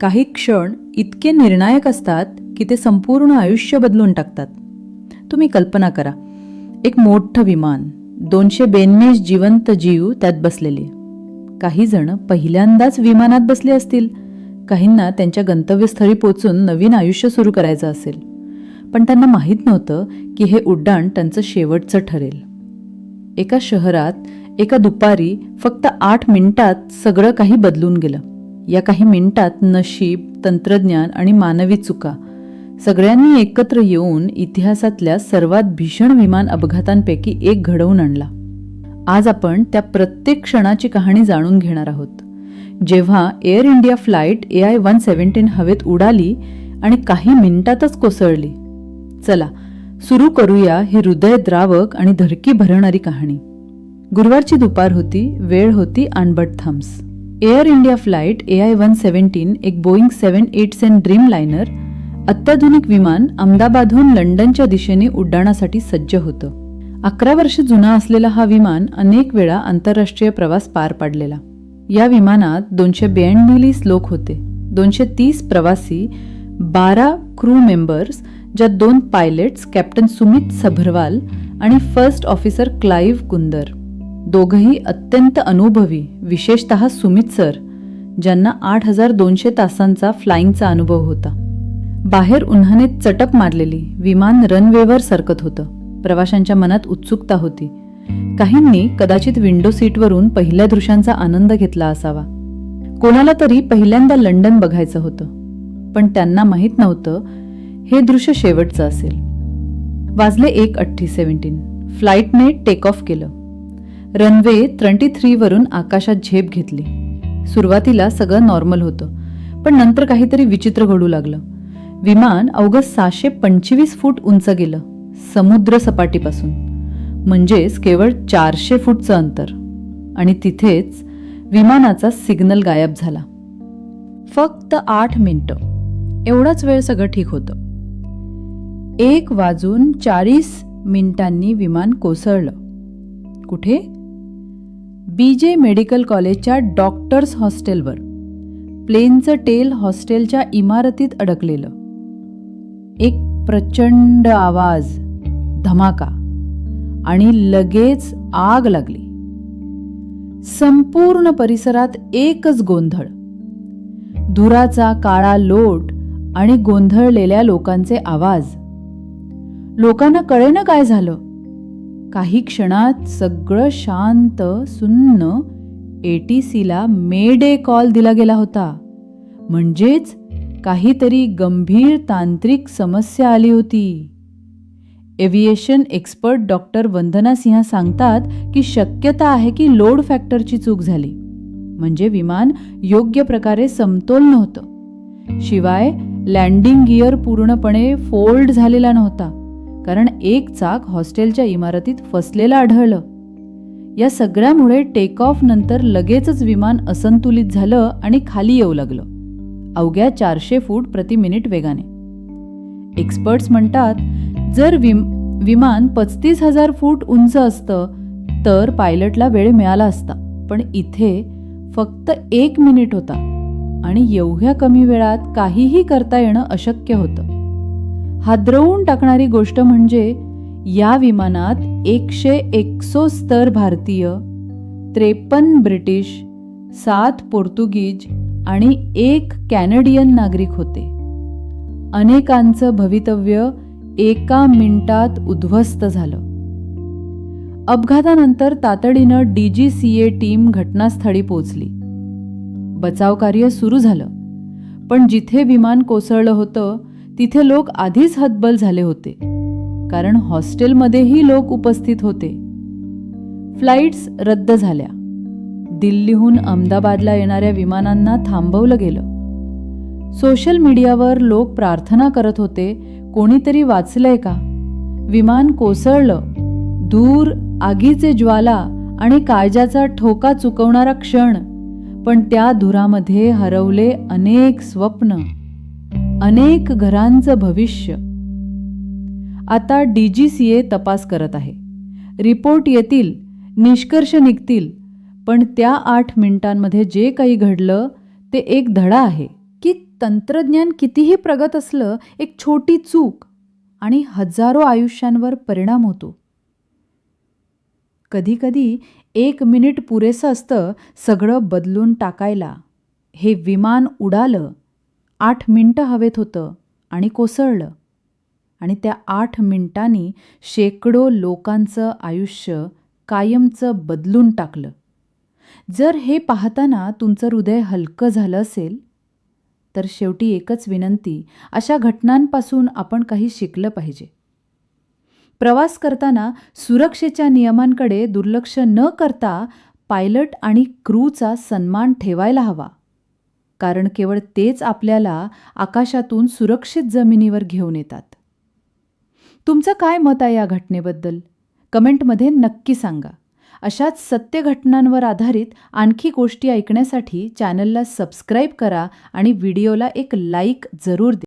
काही क्षण इतके निर्णायक असतात की ते संपूर्ण आयुष्य बदलून टाकतात. तुम्ही कल्पना करा एक मोठं विमान दोनशे बेन्मेश जिवंत जीव त्यात बसलेले. काही जण पहिल्यांदाच विमानात बसले असतील. काहींना त्यांच्या गंतव्यस्थळी पोचून नवीन आयुष्य सुरू करायचं असेल. पण त्यांना माहीत नव्हतं की हे उड्डाण त्यांचं शेवटचं ठरेल. एका शहरात एका दुपारी फक्त आठ मिनिटात सगळं काही बदलून गेलं. या काही मिनिटात नशीब तंत्रज्ञान आणि मानवी चुका सगळ्यांनी एकत्र येऊन इतिहासातल्या सर्वात भीषण विमान अपघातांपैकी एक घडवून आणला. आज आपण त्या प्रत्येक क्षणाची कहाणी जाणून घेणार आहोत. जेव्हा Air India flight A I one seventeen हवेत उडाली आणि काही मिनिटातच कोसळली. चला सुरू करूया ही हृदयद्रावक आणि धरकी भरणारी कहाणी. गुरुवारची दुपार होती वेळ होती आणबट Thums Air India flight A I one seventeen एक Boeing seven eight seven dreamliner अत्याधुनिक विमान अहमदाबादहून लंडनच्या दिशेने उड्डाणासाठी सज्ज होतं. अकरा वर्ष जुना असलेला हा विमान अनेक वेळा आंतरराष्ट्रीय प्रवास पार पाडलेला. या विमानात दोनशे ब्याण्णवीस लोक होते. दोनशे तीस प्रवासी बारा क्रू मेंबर्स ज्यात दोन पायलट्स कॅप्टन सुमित सभरवाल आणि फर्स्ट ऑफिसर क्लाईव्ह कुंदर. दोघंही अत्यंत अनुभवी विशेषतः सुमित सर ज्यांना आठ हजार दोनशे तासांचा फ्लाइंगचा अनुभव होता. बाहेर उन्हाने चटक मारलेली विमान रनवेवर सरकत होतं. प्रवाशांच्या मनात उत्सुकता होती. काहींनी कदाचित विंडो सीटवरून पहिल्या दृश्यांचा आनंद घेतला असावा. कोणाला तरी पहिल्यांदा लंडन बघायचं होतं. पण त्यांना माहीत नव्हतं हे दृश्य शेवटचं असेल. वाजले एक अठ्ठी सेव्हन्टीन. फ्लाईटने टेक ऑफ केलं. रनवे ट्वेंटी थ्रीवरून आकाशात झेप घेतली. सुरुवातीला सगळं नॉर्मल होतं पण नंतर काहीतरी विचित्र घडू लागलं. विमान अवघं सहाशे पंचवीस फूट उंच गेलं समुद्र सपाटीपासून. म्हणजेच केवळ चारशे फूटचं अंतर. आणि तिथेच विमानाचा सिग्नल गायब झाला. फक्त आठ मिनटं. एवढाच वेळ सगळं ठीक होतं. एक वाजून चाळीस मिनिटांनी विमान कोसळलं. कुठे? बी जे मेडिकल कॉलेजच्या डॉक्टर्स हॉस्टेलवर प्लेनचं टेल हॉस्टेलच्या इमारतीत अडकलेलं. एक प्रचंड आवाज धमाका आणि लगेच आग लागली. संपूर्ण परिसरात एकच गोंधळ. धुराचा काळा लोट आणि गोंधळलेल्या लोकांचे आवाज. लोकांना कळेना काय झालं? काही क्षणात सगळं शांत सुन्न ए टी सीला मे डे कॉल दिला गेला होता. म्हणजेच काहीतरी गंभीर तांत्रिक समस्या आली होती. Aviation expert Doctor Vandana Singh सांगतात की शक्यता आहे की लोड फॅक्टरची चूक झाली. म्हणजे विमान योग्य प्रकारे समतोल नव्हतं. शिवाय लँडिंग गिअर पूर्णपणे फोल्ड झालेला नव्हता. कारण एक चाक हॉस्टेलच्या इमारतीत फसलेलं आढळलं. या सगळ्यामुळे टेक ऑफ नंतर लगेचच विमान असंतुलित झालं आणि खाली येऊ लागलं. अवघ्या चारशे फूट प्रति मिनिट वेगाने. एक्सपर्ट्स म्हणतात जर विम विमान पस्तीस हजार फूट उंच असतं तर पायलटला वेळ मिळाला असता. पण इथे फक्त एक मिनिट होता आणि एवढ्या कमी वेळात काहीही करता येणं अशक्य होतं. हादरवून टाकणारी गोष्ट म्हणजे या विमानात एकशे एकसोस्तर भारतीय त्रेपन्न ब्रिटिश सात पोर्तुगीज आणि एक कॅनडियन नागरिक होते. अनेकांचं भवितव्य एका मिनिटात उद्ध्वस्त झालं. अपघातानंतर तातडीनं डीजीसीए टीम घटनास्थळी पोचली बचाव कार्य सुरू झालं. पण जिथे विमान कोसळलं होतं तिथे लोक आधीच हतबल झाले होते कारण हॉस्टेलमध्येही लोक उपस्थित होते. फ्लाईट्स रद्द झाल्या. दिल्लीहून अहमदाबादला येणाऱ्या विमानांना थांबवलं गेलं. सोशल मीडियावर लोक प्रार्थना करत होते कोणीतरी वाचलंय का? विमान कोसळलं. दूर आगीचे ज्वाला आणि काळजाचा ठोका चुकवणारा क्षण पण त्या धुरामध्ये हरवले अनेक स्वप्न. अनेक घरांचं भविष्य. आता डी जी सी ए तपास करत आहे. रिपोर्ट येतील निष्कर्ष निघतील पण त्या आठ मिनिटांमध्ये जे काही घडलं ते एक धडा आहे की तंत्रज्ञान कितीही प्रगत असलं एक छोटी चूक आणि हजारो आयुष्यांवर परिणाम होतो. कधीकधी एक मिनिट पुरेसं असतं सगळं बदलून टाकायला. हे विमान उडालं आठ मिनटं हवेत होतं आणि कोसळलं. आणि त्या आठ मिनटांनी शेकडो लोकांचं आयुष्य कायमचं बदलून टाकलं. जर हे पाहताना तुमचं हृदय हलकं झालं असेल तर शेवटी एकच विनंती अशा घटनांपासून आपण काही शिकलं पाहिजे. प्रवास करताना सुरक्षेच्या नियमांकडे दुर्लक्ष न करता पायलट आणि क्रूचा सन्मान ठेवायला हवा. कारण केवळ तेच आपल्याला आकाशातून सुरक्षित जमिनीवर घेऊन येतात. तुमचं काय मत आहे या घटनेबद्दल? कमेंटमध्ये नक्की सांगा. अशाच सत्य घटनांवर आधारित आणखी गोष्टी ऐकण्यासाठी चॅनलला सबस्क्राईब करा आणि व्हिडिओला एक लाईक जरूर द्या.